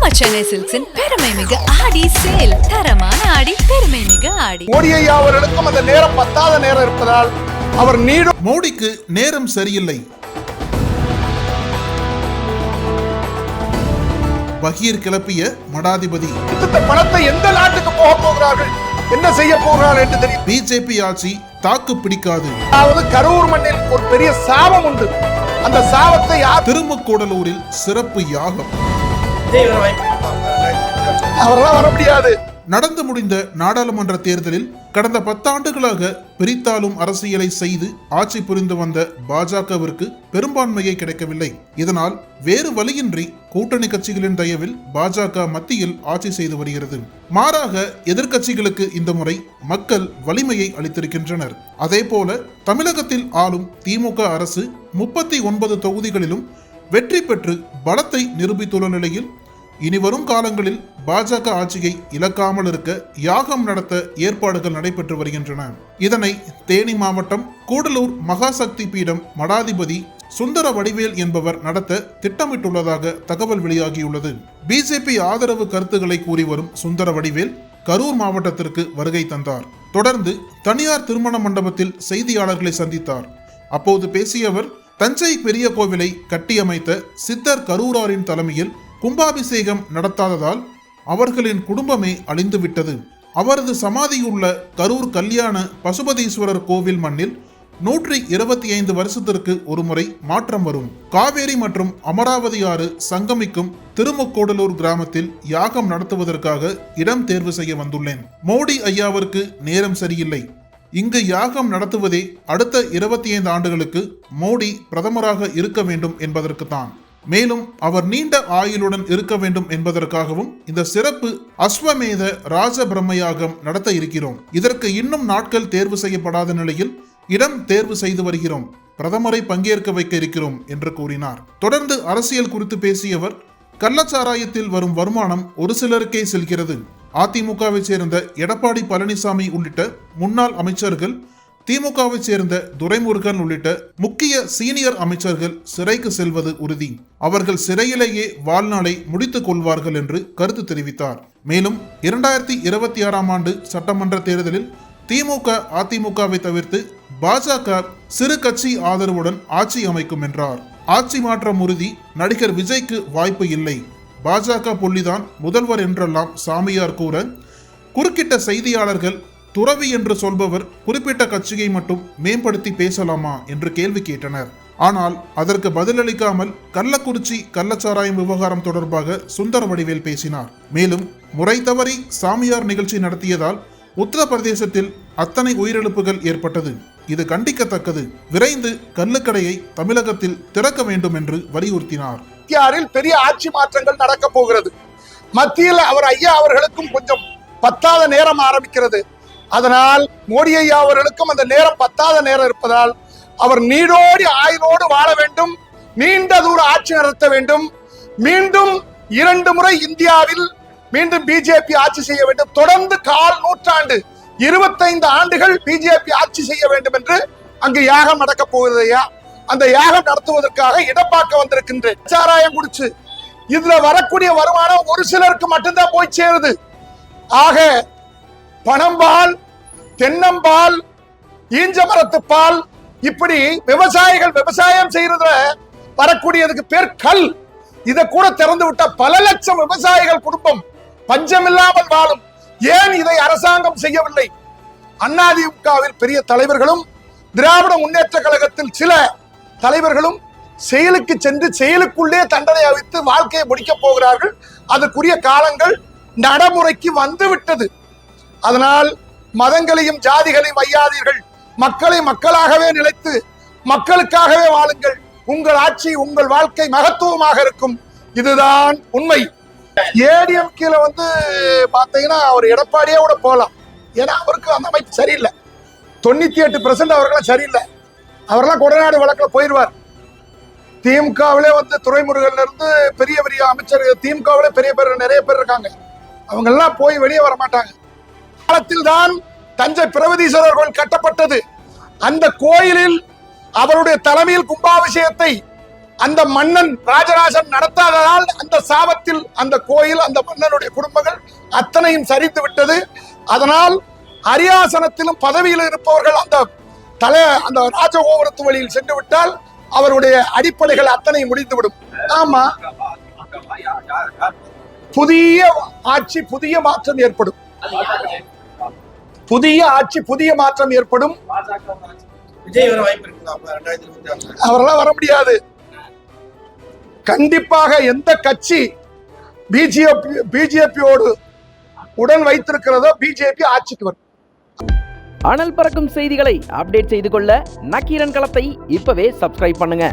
நம்ம சென்னை சில்க்ஸின் பெருமை மிகு ஆடி சேல் தரமான ஆடி பெருமை மிகு ஆடி. மோடி ஐயா அவர்களுக்கும் அந்த நேரம் பத்தாத நேரம் இருப்பதால் அவர் நீடும். மோடிக்கு நேரம் சரியில்லை. பகீர் கிளப்பிய மடாதிபதி. பணத்தை எந்த நாட்டுக்கு போக போகிறார்கள்? என்ன செய்ய போகிறார்கள் என்று தெரியும். பிஜேபி ஆட்சி தாக்கு பிடிக்காது. அதாவது கரூர் மண்ணில் ஒரு பெரிய சாபம் உண்டு. அந்த சாபத்தை யார் திருமுக்கூடலூரில் சிறப்பு யாகம். அவரெல்லாம் வர முடியாது. நடந்து முடிந்த நாடாளுமன்ற தேர்தலில் கடந்த பத்தாண்டுகளாக பிரித்தாளும் அரசியலை செய்து ஆட்சி புரிந்து வந்த பாஜகவிற்கு பெரும்பான்மையை கிடைக்கவில்லை. இதனால் வேறு வழியின்றி கூட்டணி கட்சிகளின் தயவில் பாஜக மத்தியில் ஆட்சி செய்து வருகிறது. மாறாக எதிர்க்கட்சிகளுக்கு இந்த முறை மக்கள் வலிமையை அளித்திருக்கின்றனர். அதேபோல தமிழகத்தில் ஆளும் திமுக அரசு முப்பத்தி ஒன்பது தொகுதிகளிலும் வெற்றி பெற்று பலத்தை நிரூபித்துள்ள நிலையில் இனி வரும் காலங்களில் பாஜக ஆட்சியை இழக்காமல் இருக்க யாகம் நடத்த ஏற்பாடுகள் நடைபெற்று வருகின்றன. இதனை தேனி மாவட்டம் கூடலூர் மகாசக்தி பீடம் மடாதிபதி சுந்தர வடிவேல் என்பவர் நடத்த திட்டமிட்டுள்ளதாக தகவல் வெளியாகியுள்ளது. பிஜேபி ஆதரவு கருத்துக்களை கூறி வரும் சுந்தர வடிவேல் கரூர் மாவட்டத்திற்கு வருகை தந்தார். தொடர்ந்து தனியார் திருமண மண்டபத்தில் செய்தியாளர்களை சந்தித்தார். அப்போது பேசிய அவர் தஞ்சை பெரிய கோவிலை கட்டியமைத்த சித்தர் கரூராரின் தலைமையில் கும்பாபிஷேகம் நடத்தாததால் அவர்களின் குடும்பமே அழிந்துவிட்டது. அவரது சமாதியுள்ள கரூர் கல்யாண பசுபதீஸ்வரர் கோவில் மண்ணில் நூற்றி இருபத்தி ஐந்து வருஷத்திற்கு ஒருமுறை மாற்றம் வரும். காவேரி மற்றும் அமராவதி ஆறு சங்கமிக்கும் திருமுக்கோடலூர் கிராமத்தில் யாகம் நடத்துவதற்காக இடம் தேர்வு செய்ய வந்துள்ளேன். மோடி ஐயாவிற்கு நேரம் சரியில்லை. இங்கு யாகம் நடத்துவதே அடுத்த இருபத்தி ஐந்து ஆண்டுகளுக்கு மோடி பிரதமராக இருக்க வேண்டும் என்பதற்குத்தான். மேலும் அவர் நீண்ட ஆயுளுடன் இருக்க வேண்டும் என்பதற்காகவும் இந்த சிறப்பு அஸ்வமேத ராஜ நடத்த இருக்கிறோம். இதற்கு இன்னும் நாட்கள் தேர்வு செய்யப்படாத நிலையில் இடம் தேர்வு செய்து வருகிறோம். பிரதமரை பங்கேற்க வைக்க இருக்கிறோம் என்று கூறினார். தொடர்ந்து அரசியல் குறித்து பேசியவர் கள்ளச்சாராயத்தில் வரும் வருமானம் ஒரு சிலருக்கே செல்கிறது. அதிமுகவை சேர்ந்த எடப்பாடி பழனிசாமி உள்ளிட்ட முன்னாள் அமைச்சர்கள் திமுகவை சேர்ந்த துரைமுருகன் உள்ளிட்ட முக்கிய சீனியர் அமைச்சர்கள் சிறைக்கு செல்வது உறுதி. அவர்கள் சிறையிலேயே வாழ்நாளை முடித்துக் கொள்வார்கள் என்று கருத்து தெரிவித்தார். மேலும் இரண்டாயிரத்தி இருபத்தி ஆறாம் ஆண்டு சட்டமன்ற தேர்தலில் திமுக அதிமுகவை தவிர்த்து பாஜக சிறு கட்சி ஆதரவுடன் ஆட்சி அமைக்கும் என்றார். ஆட்சி மாற்றம் உறுதி நடிகர் விஜய்க்கு வாய்ப்பு இல்லை. பாஜக புள்ளிதான் முதல்வர் என்றெல்லாம் சாமியார் கூற குறுக்கிட்ட செய்தியாளர்கள் துறவி என்று சொல்பவர் குறிப்பிட்ட கட்சியை மட்டும் மேம்படுத்தி பேசலாமா என்று கேள்வி கேட்டனர். ஆனால் அதற்கு பதிலளிக்காமல் கள்ளக்குறிச்சி கள்ளச்சாராயம் விவகாரம் தொடர்பாக சுந்தர வடிவேல் பேசினார். மேலும் முறை தவறி சாமியார் நிகழ்ச்சி நடத்தியதால் உத்தரப்பிரதேசத்தில் அத்தனை உயிரிழப்புகள் ஏற்பட்டது. இது கண்டிக்கத்தக்கது. விரைந்து கள்ளுக்கடையை தமிழகத்தில் திறக்க வேண்டும் என்று வலியுறுத்தினார். இந்தியாவில் பெரிய ஆட்சி மாற்றங்கள் நடக்க போகிறது? மத்தியில் அவர் ஐயா அவர்களுக்கும் கொஞ்சம் பத்தாத நேரம் ஆரம்பிக்கிறது. அதனால் மோடி ஐயா அவர்களுக்கும் அந்த நேரம் பத்தாத நேரம் இருப்பதால் அவர் நீடோடி ஆயுளோடு வாழ வேண்டும் நீண்ட தூர ஆட்சி நடத்த வேண்டும் மீண்டும் இரண்டு முறை இந்தியாவில் மீண்டும் பிஜேபி ஆட்சி செய்ய வேண்டும். தொடர்ந்து கால் நூற்றாண்டு இருபத்தைந்து ஆண்டுகள் பிஜேபி ஆட்சி செய்ய வேண்டும் என்று அங்கு யாகம் நடக்க போகிறது ஐயா. அந்த யாகம் நடத்துவதற்காக இடப்பாக்க வந்திருக்கின்றேன். சாராயம் குடிச்சு. இதுல வரக்கூடிய வருமானம் ஒரு சிலருக்கு மட்டும்தான் போய் சேருது. ஆக பணம்பால் தென்னம்பால் ஈஞ்சமரத்து பால் இப்படி விவசாயிகள் விவசாயம் செய்யறதுல வரக்கூடியதுக்கு பேர் கல். இத கூட திறந்து விட்ட பல லட்சம் விவசாயிகள் குடும்பம் பஞ்சமில்லாமல் வாழும். ஏன் இதை அரசாங்கம் செய்யவில்லை? அதிமுகவில் பெரிய தலைவர்களும் திராவிட முன்னேற்ற கழகத்தில் சில தலைவர்களும் செயலுக்கு சென்று செயலுக்குள்ளே தண்டனை அவித்து வாழ்க்கையை முடிக்கப் போகிறார்கள். அதற்குரிய காலங்கள் நடைமுறைக்கு வந்து விட்டது. அதனால் மதங்களையும் ஜாதிகளையும் வையாதீர்கள். மக்களை மக்களாகவே நிலைத்து மக்களுக்காகவே வாழுங்கள். உங்கள் ஆட்சி உங்கள் வாழ்க்கை மகத்துவமாக இருக்கும். இதுதான் உண்மை. ஏடிஎம் கீழே வந்து பார்த்தீங்கன்னா அவர் எடப்பாடியே கூட போகலாம். ஏன்னா அவருக்கு அந்த அமைப்பு சரியில்லை. தொண்ணூத்தி எட்டு பெர்சன்ட் அவர்களாம் சரியில்லை. அவரெல்லாம் கொடநாடு வழக்கில் போயிடுவார் திமுகவிலே வந்து துறைமுருகன்ல இருந்து பெரிய பெரிய அமைச்சர் திமுகவிலே பெரிய பேர் நிறைய பேர் இருக்காங்க. அவங்க எல்லாம் போய் வெளியே வர மாட்டாங்க காலத்தில் தான் தஞ்சை பிரகதீஸ்வரர் கோயில் கட்டப்பட்டது. அந்த கோயிலில் அவருடைய தலைமையில் கும்பாபிஷேகத்தை அந்த மன்னன் ராஜராஜன் நடத்தாததால் அந்த சாபத்தில் அந்த கோயில் அந்த மன்னனுடைய குடும்பங்கள் அத்தனையும் சரிந்து விட்டது. அதனால் அரியாசனத்திலும் பதவியில் இருப்பவர்கள் அந்த தலை அந்த ராஜகோபுரத்து வழியில் சென்று விட்டால் அவருடைய அடிப்படைகள் அத்தனை முடிந்துவிடும். ஆமா. புதிய ஆட்சி புதிய மாற்றம் ஏற்படும். புதிய ஆட்சி புதிய மாற்றம் ஏற்படும். வர அவரெல்லாம் வர முடியாது. கண்டிப்பாக எந்த கட்சி பிஜேபி பிஜேபியோடு உடன் வைத்திருக்கிறதோ பிஜேபி ஆட்சிக்கு வரும். அனல் பறக்கும் செய்திகளை அப்டேட் செய்து கொள்ள நக்கீரன் களத்தை இப்பவே சப்ஸ்கிரைப் பண்ணுங்க.